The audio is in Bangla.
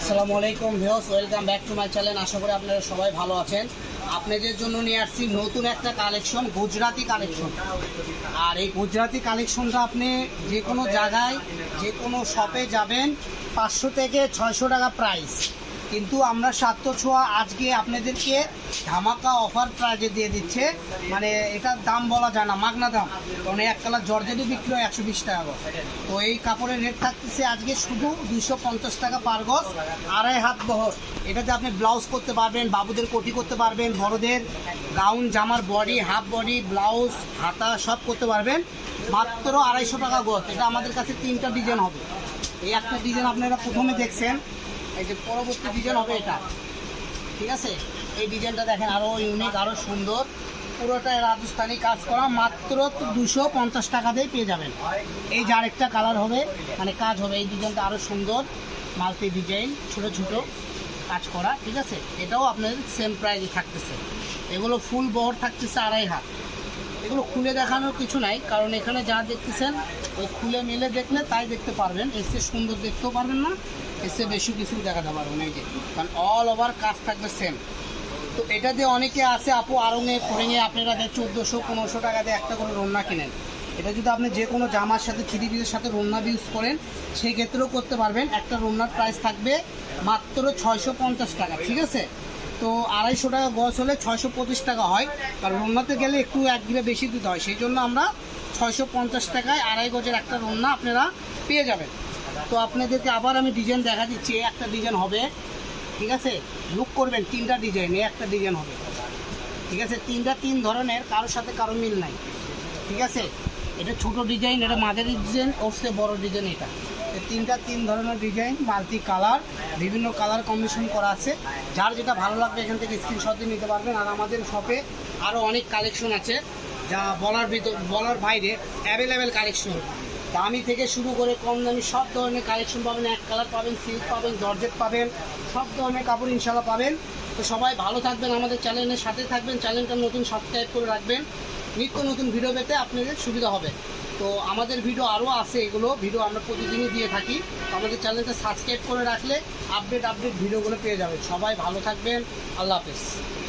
আসসালামু আলাইকুম views welcome back to my channel. আশা করি আপনারা সবাই ভালো আছেন। আপনাদের জন্য নিয়ে আসছি নতুন একটা কালেকশন, গুজরাটি কালেকশন। আর এই গুজরাটি কালেকশনটা আপনি যে কোনো জায়গায়, যে কোনো শপে যাবেন, পাঁচশো থেকে ছয়শো টাকা প্রাইস কিন্তু আমরা সাত্য ছোঁয়া আজকে আপনাদেরকে ধামাকা অফার প্রাইজে দিয়ে দিচ্ছে। মানে এটার দাম বলা যায় না, মাগনা দাম। কারণ এক কালার জর্জেটি বিক্রি হয় একশো বিশ টাকা তো এই কাপড়ের রেট থাকতেছে আজকে শুধু দুইশো পঞ্চাশ টাকা পার গজ, আড়াই হাত বহর। এটাতে আপনি ব্লাউজ করতে পারবেন, বাবুদের কোটি করতে পারবেন, বড়দের গাউন জামার বডি হাফ বডি ব্লাউজ হাতা সব করতে পারবেন। মাত্র আড়াইশো টাকা গজ। এটা আমাদের কাছে তিনটা ডিজাইন হবে। এই একটা ডিজাইন আপনারা প্রথমে দেখছেন। এই যে পরবর্তী ডিজাইন হবে এটা। ঠিক আছে? এই ডিজাইনটা দেখেন আরও ইউনিক আরও সুন্দর। পুরোটা রাজস্থানি কাজ করা, মাত্র দুশো পঞ্চাশ টাকাতেই পেয়ে যাবেন। এই যে আরেকটা কালার হবে মানে কাজ হবে। এই ডিজাইনটা আরও সুন্দর মাল্টি ডিজাইন ছোট ছোট কাজ করা, ঠিক আছে? এটাও আপনাদের সেম প্রাইজে থাকতেছে। এগুলো ফুল বহর থাকতেছে আড়াই হাত। এগুলো খুলে দেখানোর কিছু নাই, কারণ এখানে যা দেখতেছেন, ওই খুলে মেলে দেখলে তাই দেখতে পারবেন। এসে সুন্দর দেখতেও পারবেন না, এসে বেশি কিছু দেখাতে পারবেন এই যে। কারণ অল ওভার কাজ থাকবে সেম তো এটা দিয়ে অনেকে আছে, আপু আরঙে ফড়িংয়ে আপনারা দেয় চোদ্দোশো, পনেরোশো টাকা দিয়ে একটা করে রন্না কিনেন। এটা যদি আপনি যে কোনো জামার সাথে, থ্রি পিসের সাথে রন্না ইউজ করেন, সেই ক্ষেত্রেও করতে পারবেন। একটা রন্নার প্রাইস থাকবে মাত্র ছয়শো পঞ্চাশ টাকা, ঠিক আছে? তো আড়াইশো টাকা গজ হলে ছয়শো পঁচিশ টাকা হয়। কারণ রন্নাতে গেলে একটু এক গিরে বেশি দিতে হয়। সেই জন্য আমরা ছয়শো পঞ্চাশ টাকায় আড়াই গজের একটা রন্না আপনারা পেয়ে যাবেন। তো আপনাদেরকে আবার আমি ডিজাইন দেখা দিচ্ছি। একটা ডিজাইন হবে। ঠিক আছে? লুক করবেন তিনটা ডিজাইন একটা ডিজাইন হবে। ঠিক আছে? তিনটা তিন ধরনের। কারোর সাথে কারও মিল নাই। ঠিক আছে? এটা ছোট ডিজাইন এটা মাঝারি ডিজাইন ওর চেয়ে বড় ডিজাইন এটা। তিনটা তিন ধরনের ডিজাইন, মাল্টি কালার, বিভিন্ন কালার কম্বিনেশন করা আছে। যার যেটা ভালো লাগবে এখান থেকে স্ক্রিনশট দিয়ে নিতে পারবেন। আর আমাদের শপে আরও অনেক কালেকশন আছে, যা বলার ভিতর বলার বাইরে অ্যাভেলেবেল কালেকশন দামি থেকে শুরু করে কম দামি সব ধরনের কালেকশন পাবেন। এক কালার পাবেন সিল্ক পাবেন, জর্জেট পাবেন, সব ধরনের কাপড় ইনশাল্লাহ পাবেন। তো সবাই ভালো থাকবেন আমাদের চ্যানেলের সাথে থাকবেন। চ্যানেলটা নতুন সাবস্ক্রাইব করে রাখবেন। নিত্য নতুন ভিডিও পেতে আপনাদের সুবিধা হবে। তো আমাদের ভিডিও আরও আছে এগুলো ভিডিও আমরা প্রতিদিনই দিয়ে থাকি। আমাদের চ্যানেলটা সাবস্ক্রাইব করে রাখলে আপডেট আপডেট ভিডিওগুলো পেয়ে যাবেন। সবাই ভালো থাকবেন, আল্লাহ হাফেজ।